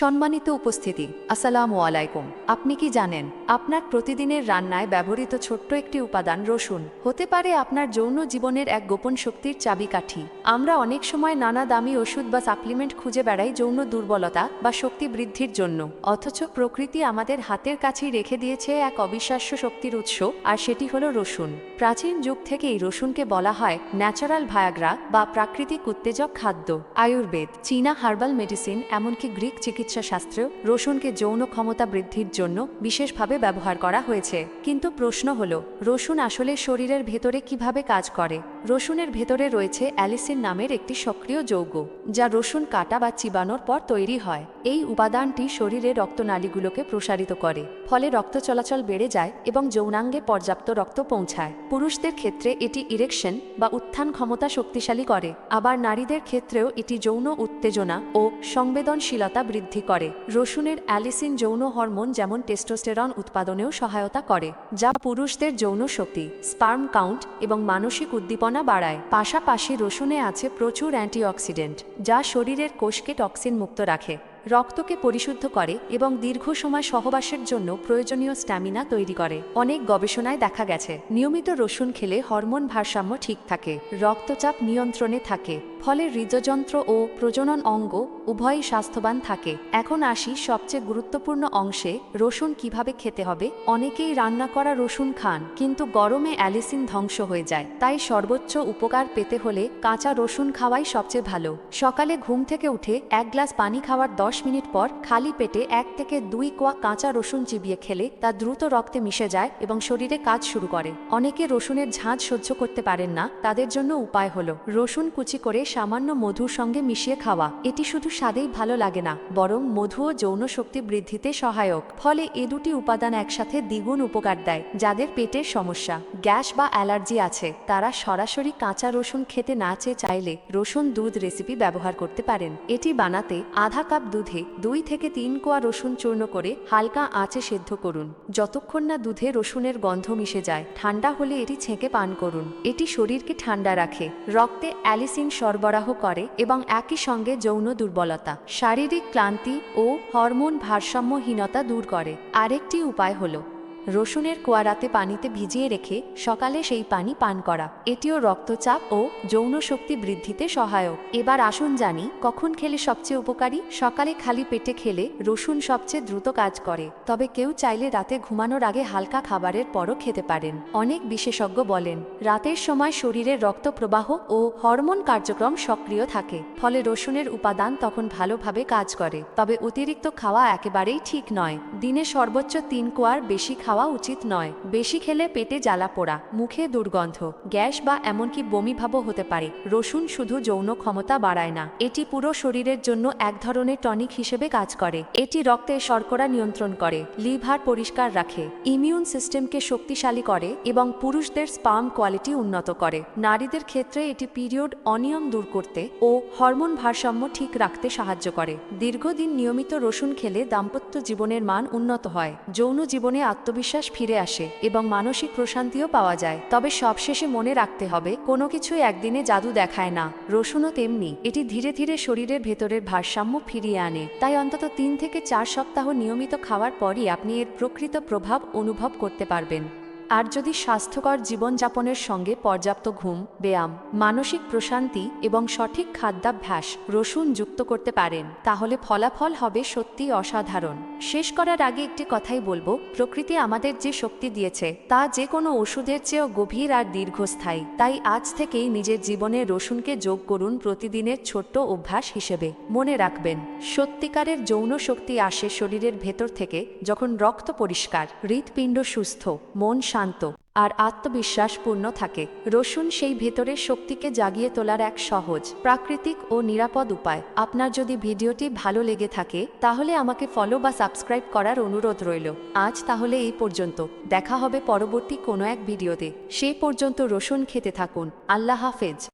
সম্মানিত উপস্থিতি, আসসালামু আলাইকুম। আপনি কি জানেন, আপনার প্রতিদিনের রান্নায় ব্যবহৃত ছোট্ট একটি উপাদান রসুন। হতে পারে আপনার যৌন জীবনের এক গোপন শক্তির চাবিকাঠি। আমরা অনেক সময় নানা দামি ওষুধ বা সাপ্লিমেন্ট খুঁজে বেড়াই যৌন দুর্বলতা বা শক্তি বৃদ্ধির জন্য। অথচ প্রকৃতি আমাদের হাতের কাছেই রেখে দিয়েছে এক অবিশ্বাস্য শক্তির উৎস, আর সেটি হলো রসুন। প্রাচীন যুগ থেকেই রসুনকে বলা হয় ন্যাচারাল ভায়াগ্রা বা প্রাকৃতিক উত্তেজক খাদ্য। আয়ুর্বেদ, চীনা হার্বাল মেডিসিন, এমনকি গ্রিক চিকিৎসা শাস্ত্রেও রসুনকে যৌন ক্ষমতা বৃদ্ধির জন্য বিশেষভাবে ব্যবহার করা হয়েছে। কিন্তু প্রশ্ন হল, রসুন আসলে শরীরের ভেতরে কীভাবে কাজ করে? রসুনের ভেতরে রয়েছে অ্যালিসিন নামের একটি সক্রিয় যৌগ, যা রসুন কাটা বা চিবানোর পর তৈরি হয়। এই উপাদানটি শরীরে রক্তনালীগুলোকে প্রসারিত করে, ফলে রক্ত চলাচল বেড়ে যায় এবং যৌনাঙ্গে পর্যাপ্ত রক্ত পৌঁছায়। পুরুষদের ক্ষেত্রে এটি ইরেকশন বা উত্থান ক্ষমতা শক্তিশালী করে, আবার নারীদের ক্ষেত্রেও এটি যৌন উত্তেজনা ও সংবেদনশীলতা বৃদ্ধি করে। রসুনের অ্যালিসিন যৌন হরমোন যেমন টেস্টোস্টেরন উৎপাদনেও সহায়তা করে, যা পুরুষদের যৌন শক্তি, স্পার্ম কাউন্ট এবং মানসিক উদ্দীপনা বাড়ায়। পাশাপাশি রসুনে আছে প্রচুর অ্যান্টিঅক্সিডেন্ট, যা শরীরের কোষকে টক্সিন মুক্ত রাখে, রক্তকে পরিশুদ্ধ করে এবং দীর্ঘ সময় সহবাসের জন্য প্রয়োজনীয় স্ট্যামিনা তৈরি করে। অনেক গবেষণায় দেখা গেছে, নিয়মিত রসুন খেলে হরমোন ভারসাম্য ঠিক থাকে, রক্তচাপ নিয়ন্ত্রণে থাকে ফলে হৃদযন্ত্র ও প্রজনন অঙ্গ উভয়ই স্বাস্থ্যবান থাকে। এখন আসি সবচেয়ে গুরুত্বপূর্ণ অংশে, রসুন কীভাবে খেতে হবে? অনেকেই রান্না করা রসুন খান, কিন্তু গরমে অ্যালিসিন ধ্বংস হয়ে যায়। তাই সর্বোচ্চ উপকার পেতে হলে কাঁচা রসুন খাওয়াই সবচেয়ে ভালো। সকালে ঘুম থেকে উঠে এক গ্লাস পানি খাওয়ার দশ মিনিট পর খালি পেটে এক থেকে দুই কোয়া কাঁচা রসুন চিবিয়ে খেলে তা দ্রুত রক্তে মিশে যায় এবং শরীরে কাজ শুরু করে। অনেকে রসুনের ঝাঁঝ সহ্য করতে পারেন না, তাদের জন্য উপায় হলো রসুন কুচি করে সামান্য মধুর সঙ্গে মিশিয়ে খাওয়া। এটি শুধু স্বাদেই ভালো লাগে না, বরং মধু ও যৌন শক্তি বৃদ্ধিতে সহায়ক। ফলে এ দুটি উপাদান একসাথে দ্বিগুণ উপকার দেয়, যাদের পেটের সমস্যা, গ্যাস বা অ্যালার্জি আছে। তারা সরাসরি কাঁচা রসুন খেতে না চেয়ে চাইলে রসুন দুধ রেসিপি ব্যবহার করতে পারেন। এটি বানাতে আধা কাপ দুধে দুই থেকে তিন কোয়া রসুন চূর্ণ করে হালকা আঁচে সেদ্ধ করুন। যতক্ষণ না দুধে রসুনের গন্ধ মিশে যায়, ঠান্ডা হলে এটি ছেঁকে পান করুন। এটি শরীরকে ঠান্ডা রাখে। রক্তে অ্যালিসিন সরবরাহ করে এবং একই সঙ্গে যৌন দুর্বলতা, শারীরিক ক্লান্তি ও হরমোন ভারসাম্যহীনতা দূর করে। আরেকটি উপায় হলো রসুনের কোয়ারাতে পানিতে ভিজিয়ে রেখে সকালে সেই পানি পান করা। এটিও রক্তচাপ ও যৌন শক্তি বৃদ্ধিতে সহায়ক। এবার আসুন জানি, কখন খেলে সবচেয়ে উপকারী? সকালে খালি পেটে খেলে রসুন সবচেয়ে দ্রুত কাজ করে। তবে কেউ চাইলে রাতে ঘুমানোর আগে হালকা খাবারের পরও খেতে পারেন। অনেক বিশেষজ্ঞ বলেন, রাতের সময় শরীরের রক্ত প্রবাহ ও হরমোন কার্যক্রম সক্রিয় থাকে, ফলে রসুনের উপাদান তখন ভালোভাবে কাজ করে। তবে অতিরিক্ত খাওয়া একেবারেই ঠিক নয়। দিনে সর্বোচ্চ তিন কোয়ার বেশি খাওয়া খাওয়া উচিত নয়। বেশি খেলে পেটে জ্বালা পোড়া, মুখে দুর্গন্ধ, গ্যাস বা এমনকি বমিভাবও হতে পারে। রসুন শুধু যৌন ক্ষমতা বাড়ায় না, এটি পুরো শরীরের জন্য এক ধরনের টনিক হিসেবে কাজ করে। এটি রক্তে শর্করা নিয়ন্ত্রণ করে, লিভার পরিষ্কার রাখে, ইমিউন সিস্টেমকে শক্তিশালী করে এবং পুরুষদের স্পাম কোয়ালিটি উন্নত করে। নারীদের ক্ষেত্রে এটি পিরিয়ড অনিয়ম দূর করতে ও হরমোন ভারসাম্য ঠিক রাখতে সাহায্য করে। দীর্ঘদিন নিয়মিত রসুন খেলে দাম্পত্য জীবনের মান উন্নত হয়। যৌন জীবনে আত্মবিশ্বাস আত্মবিশ্বাস ফিরে আসে এবং মানসিক প্রশান্তিও পাওয়া যায়। তবে সবশেষে মনে রাখতে হবে, কোনো কিছুই একদিনে জাদু দেখায় না। রসুনও তেমনি, এটি ধীরে ধীরে শরীরের ভেতরের ভারসাম্য ফিরিয়ে আনে। তাই অন্তত তিন থেকে চার সপ্তাহ নিয়মিত খাওয়ার পরই আপনি এর প্রকৃত প্রভাব অনুভব করতে পারবেন। আর যদি স্বাস্থ্যকর জীবনযাপনের সঙ্গে পর্যাপ্ত ঘুম, ব্যায়াম, মানসিক প্রশান্তি এবং সঠিক খাদ্যাভ্যাস, রসুন যুক্ত করতে পারেন, তাহলে ফলাফল হবে সত্যি অসাধারণ। শেষ করার আগে একটি কথাই বলব, প্রকৃতি আমাদের যে শক্তি দিয়েছে, তা যে কোনো ওষুধের চেয়েও গভীর আর দীর্ঘস্থায়ী, তাই আজ থেকেই নিজের জীবনে রসুনকে যোগ করুন প্রতিদিনের ছোট্ট অভ্যাস হিসেবে। মনে রাখবেন, সত্যিকারের যৌন শক্তি আসে শরীরের ভেতর থেকে যখন রক্ত পরিষ্কার, হৃৎপিণ্ড সুস্থ, মন শান্ত, আর আত্মবিশ্বাসপূর্ণ থাকে। রসুন সেই ভেতরের শক্তিকে জাগিয়ে তোলার এক সহজ, প্রাকৃতিক ও নিরাপদ উপায়। আপনার যদি ভিডিওটি ভালো লেগে থাকে, তাহলে আমাকে ফলো বা সাবস্ক্রাইব করার অনুরোধ রইল। আজ তাহলে এই পর্যন্ত। দেখা হবে পরবর্তী কোনো এক ভিডিওতে। সেই পর্যন্ত রসুন খেতে থাকুন। আল্লাহ হাফেজ।